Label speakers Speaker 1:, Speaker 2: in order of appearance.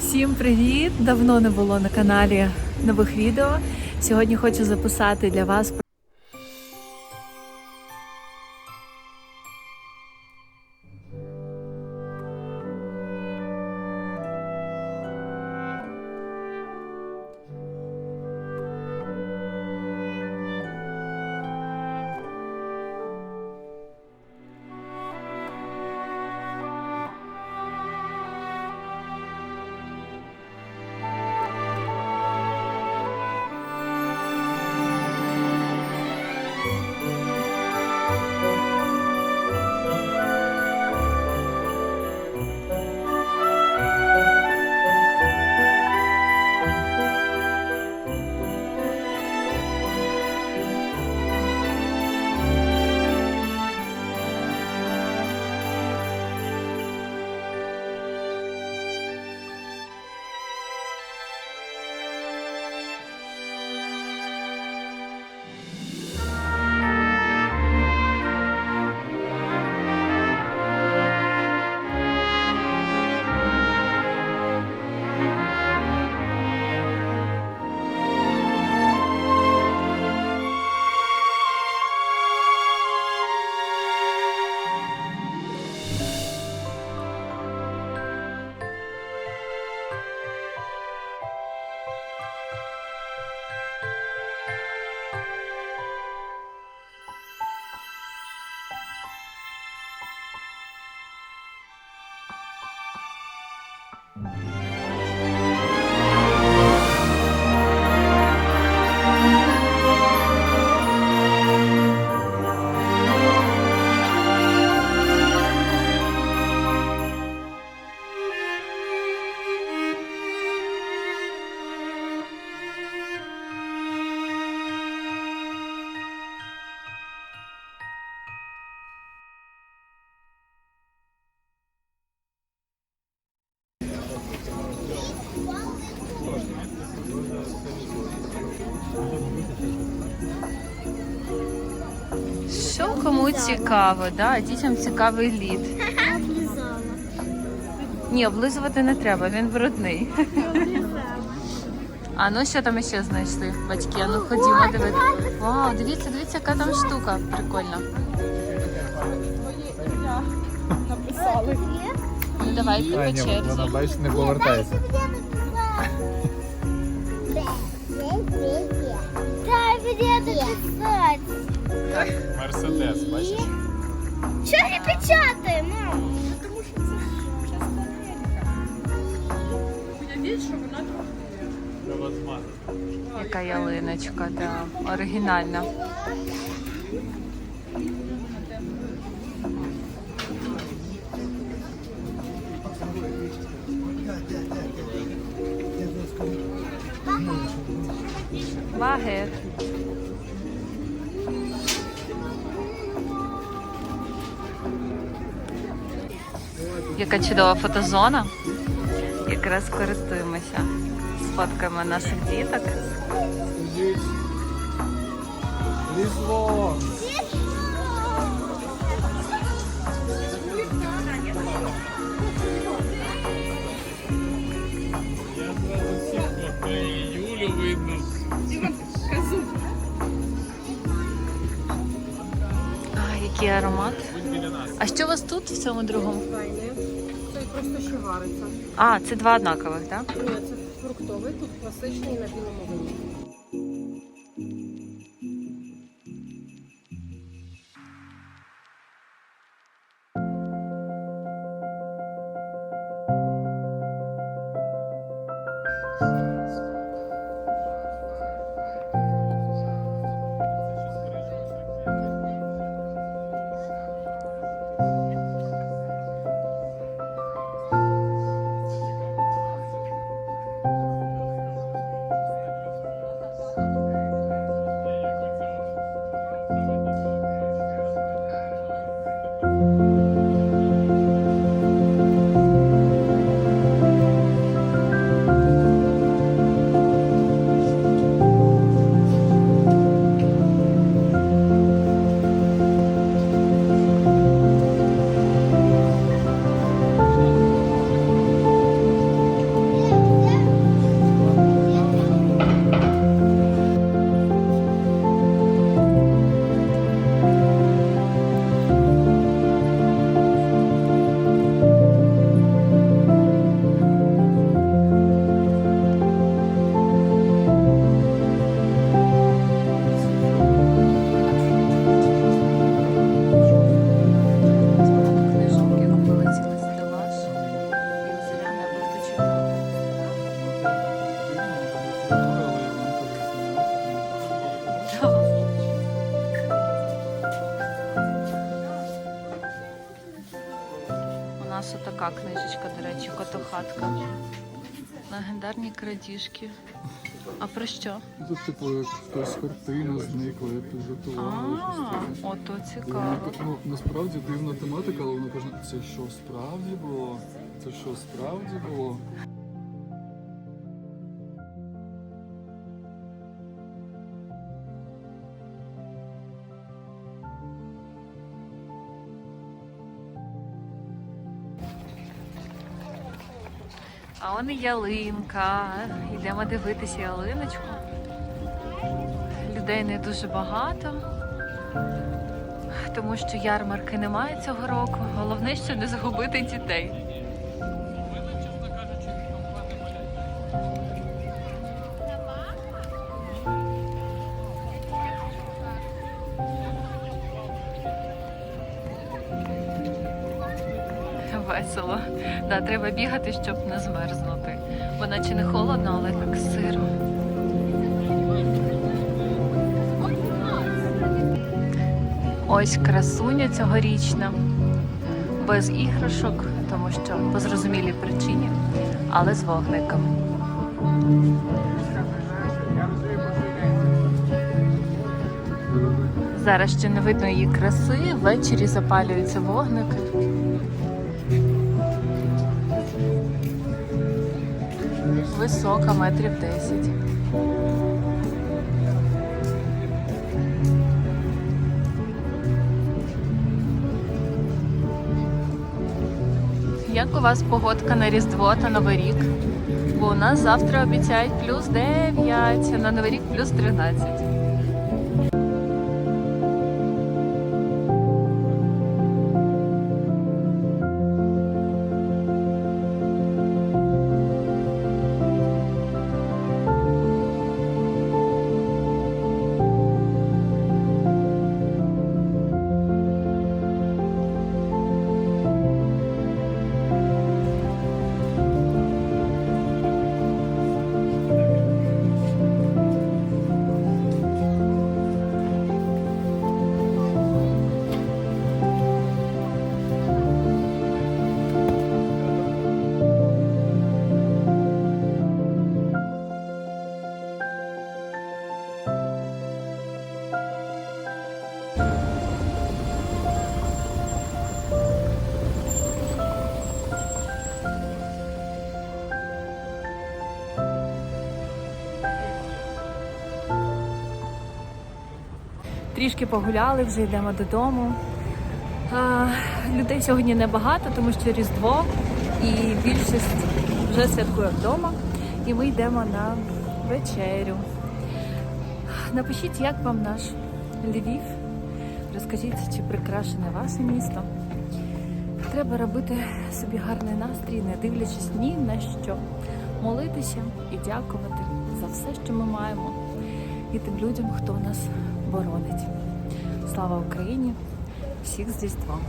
Speaker 1: Всім привіт! Давно не було на каналі нових відео. Сьогодні хочу записати для вас що кому цікаво, да? дітям цікавий лід. Ні, облизувати не треба, він брудний. А ну що там ще знайшли? Батьки, а ну ходімо дивитися. Вау, дивіться, дивіться, яка там штука прикольна. Ну давайте по черзі.
Speaker 2: вона бачиш, не повертається.
Speaker 3: Дай мне написать.
Speaker 2: Мерседес, бачиш?
Speaker 3: Что не печатаем, мам?
Speaker 1: Яка ялиночка, да, оригінальна. Багет. Яка чудова фотозона. Якраз користуємося. Сфоткаємо наших діток.
Speaker 2: Різдво!
Speaker 1: А, який аромат. А що у вас тут в цьому другому?
Speaker 4: Просто ще вариться.
Speaker 1: А, це два однакових, так?
Speaker 4: Ні, це фруктовий, тут класичний на білому вині.
Speaker 1: Така книжечка, до речі, котохатка. Легендарні крадіжки. А про що?
Speaker 5: Тут, типу, як хтось картина зникла, як тут щось таке.
Speaker 1: ото цікаво.
Speaker 5: так, Ну, насправді дивна тематика, але вона каже, це що справді було? Це що справді було?
Speaker 1: А он і ялинка. Йдемо дивитися ялиночку. Людей не дуже багато, тому що ярмарки немає цього року. Головне, що не загубити дітей. Весело. Да, треба бігати, щоб не змерзнути. Бо наче не холодно, але так сиро. Ось красуня цьогорічна. Без іграшок, тому що по зрозумілій причині, але з вогником. Зараз ще не видно її краси, ввечері запалюються вогники. Висока, метрів 10. Як у вас погодка на Різдво та Новий рік? Бо у нас завтра обіцяють плюс 9, а на Новий рік плюс 13. Трішки погуляли, вже йдемо додому. А, людей сьогодні небагато, тому що Різдво і більшість вже святкує вдома. І ми йдемо на вечерю. Напишіть, як вам наш Львів. Розкажіть, чи прикрашене ваше місто. Треба робити собі гарний настрій, не дивлячись ні на що. Молитися і дякувати за все, що ми маємо, і тим людям, хто нас боронить. Слава Україні! Всіх з Різдвом!